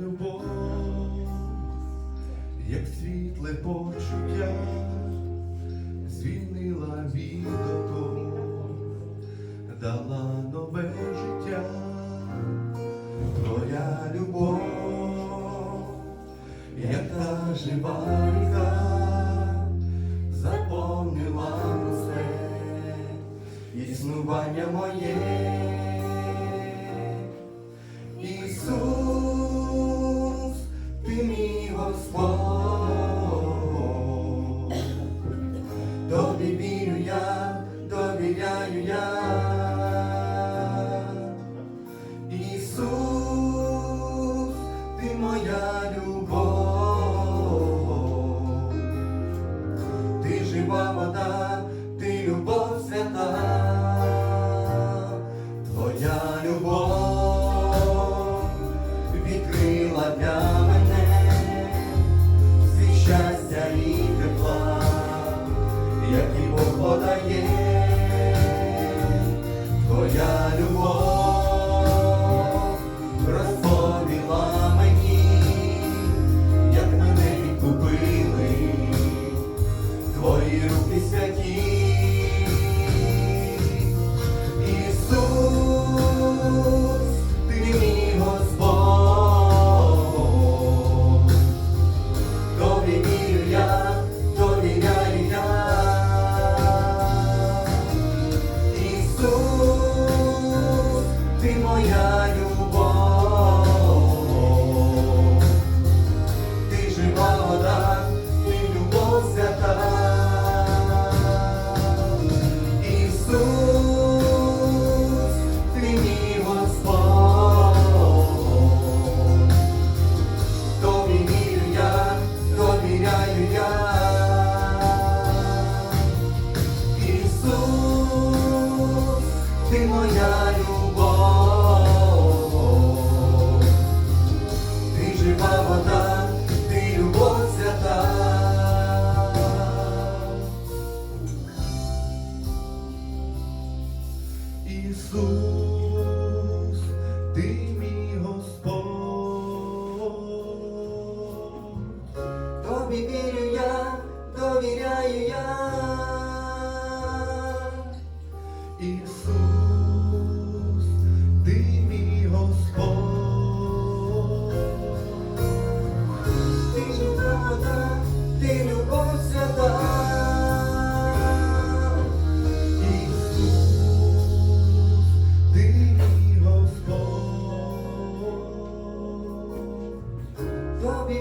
любов, як світле почуття, звільнила від дала нове життя, твоя любов, як та жива ріка, заповнила усе існування моє. Я. Ісус, ти моя любов, ти жива вода, ти любов свята, твоя любов відкрила для мене щастя і тепла, Бог подає, твої руки святі. Ісус, ти мій Господь, тобі вірю я, довіряю я. Ісус, ти моя любов, моя любов, ти жива ти любов свята. Ісус, ти мій Господь, тобі вірю я, довіряю я. Ісус, ти мій Господь, ти жива вода, ти любов свята. Ісус, ти мій Господь, тобі